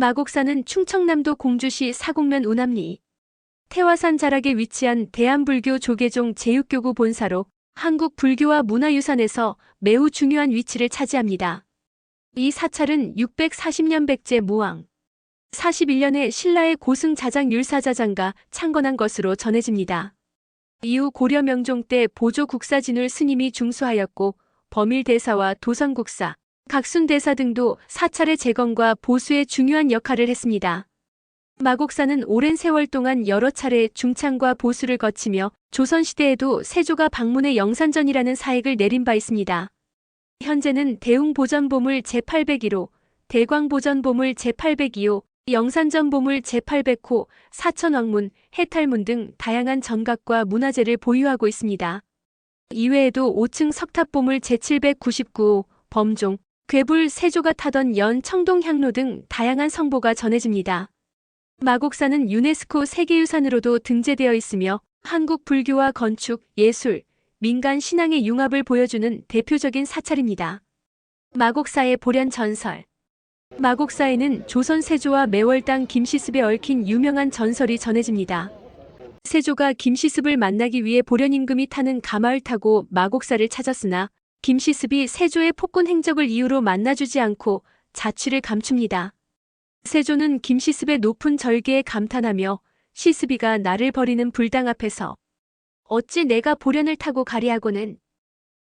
마곡사는 충청남도 공주시 사곡면 운암리 태화산 자락에 위치한 대한불교 조계종 제육교구 본사로 한국 불교와 문화유산에서 매우 중요한 위치를 차지합니다. 이 사찰은 640년 백제 무왕 41년에 신라의 고승 자장 율사자장가 창건한 것으로 전해집니다. 이후 고려 명종 때 보조 국사 진울 스님이 중수하였고 범일 대사와 도선 국사, 각순 대사 등도 사찰의 재건과 보수에 중요한 역할을 했습니다. 마곡사는 오랜 세월 동안 여러 차례 중창과 보수를 거치며 조선시대에도 세조가 방문해 영산전이라는 사액을 내린 바 있습니다. 현재는 대웅보전보물 제801호, 대광보전보물 제802호, 영산전보물 제800호, 사천왕문, 해탈문 등 다양한 전각과 문화재를 보유하고 있습니다. 이외에도 5층 석탑보물 제799호, 범종, 괴불 세조가 타던 연 청동향로 등 다양한 성보가 전해집니다. 마곡사는 유네스코 세계유산으로도 등재되어 있으며 한국 불교와 건축, 예술, 민간 신앙의 융합을 보여주는 대표적인 사찰입니다. 마곡사의 보련 전설 마곡사에는 조선 세조와 매월당 김시습에 얽힌 유명한 전설이 전해집니다. 세조가 김시습을 만나기 위해 보련 임금이 타는 가마를 타고 마곡사를 찾았으나 김시습이 세조의 폭군 행적을 이유로 만나주지 않고 자취를 감춥니다. 세조는 김시습의 높은 절개에 감탄하며 시습이가 나를 버리는 불당 앞에서 어찌 내가 보련을 타고 가리하고는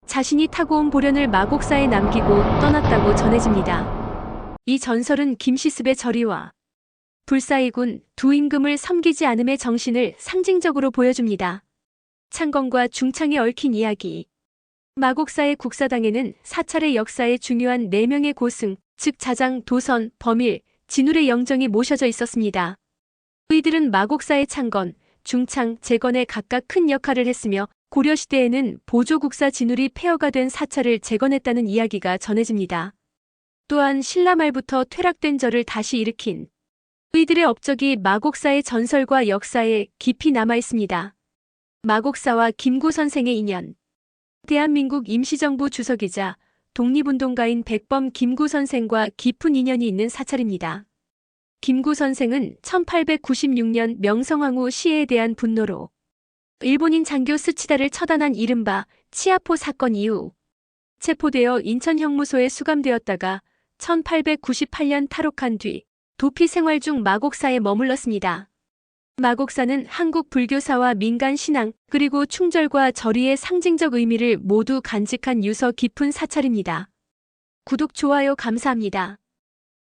자신이 타고 온 보련을 마곡사에 남기고 떠났다고 전해집니다. 이 전설은 김시습의 절이와 불사이군 두 임금을 섬기지 않음의 정신을 상징적으로 보여줍니다. 창건과 중창에 얽힌 이야기 마곡사의 국사당에는 사찰의 역사에 중요한 4명의 고승, 즉 자장, 도선, 범일, 진울의 영정이 모셔져 있었습니다. 이들은 마곡사의 창건, 중창, 재건에 각각 큰 역할을 했으며 고려시대에는 보조국사 진울이 폐허가 된 사찰을 재건했다는 이야기가 전해집니다. 또한 신라 말부터 퇴락된 절을 다시 일으킨 이들의 업적이 마곡사의 전설과 역사에 깊이 남아 있습니다. 마곡사와 김구 선생의 인연 대한민국 임시정부 주석이자 독립운동가인 백범 김구 선생과 깊은 인연이 있는 사찰입니다. 김구 선생은 1896년 명성황후 시해에 대한 분노로 일본인 장교 스치다를 처단한 이른바 치아포 사건 이후 체포되어 인천 형무소에 수감되었다가 1898년 탈옥한 뒤 도피 생활 중 마곡사에 머물렀습니다. 마곡사는 한국 불교사와 민간 신앙 그리고 충절과 절의의 상징적 의미를 모두 간직한 유서 깊은 사찰입니다. 구독, 좋아요 감사합니다.